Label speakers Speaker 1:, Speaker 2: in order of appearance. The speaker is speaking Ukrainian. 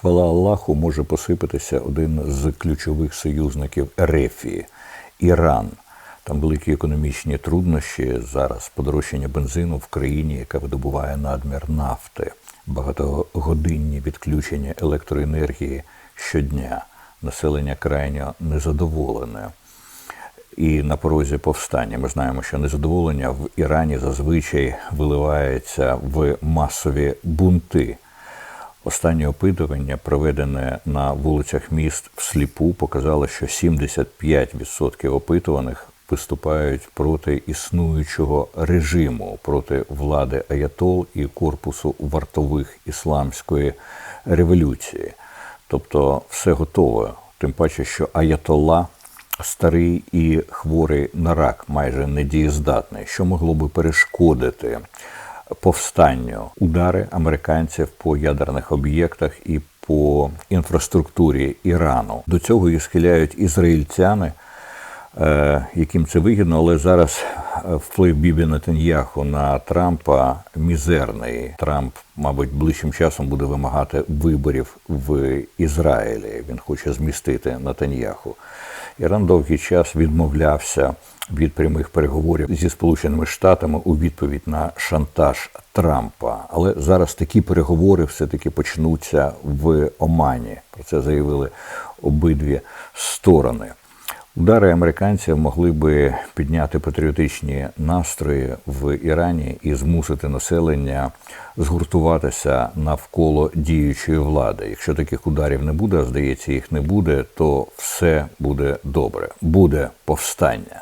Speaker 1: Хвала Аллаху може посипатися один з ключових союзників Ерефії Іран. Там великі економічні труднощі зараз, подорожчання бензину в країні, яка видобуває надмір нафти, багатогодинні відключення електроенергії щодня. Населення крайньо незадоволене і на порозі повстання. Ми знаємо, що незадоволення в Ірані зазвичай виливається в масові бунти. Останнє опитування, проведене на вулицях міст всліпу, показало, що 75% опитуваних виступають проти існуючого режиму, проти влади Аятол і корпусу вартових ісламської революції. Тобто все готове. Тим паче, що Аятолла старий і хворий на рак, майже недієздатний, що могло би перешкодити повстанню удари американців по ядерних об'єктах і по інфраструктурі Ірану. До цього і схиляють ізраїльтяни, е, яким це вигідно, але зараз е, вплив Бібі Нетаньяху на Трампа мізерний. Трамп, мабуть, ближчим часом буде вимагати виборів в Ізраїлі. Він хоче змістити Нетаньяху. Іран довгий час відмовлявся від прямих переговорів зі Сполученими Штатами у відповідь на шантаж Трампа. Але зараз такі переговори все-таки почнуться в Омані. Про це заявили обидві сторони. Удари американців могли би підняти патріотичні настрої в Ірані і змусити населення згуртуватися навколо діючої влади. Якщо таких ударів не буде, а здається, їх не буде, то все буде добре. Буде повстання.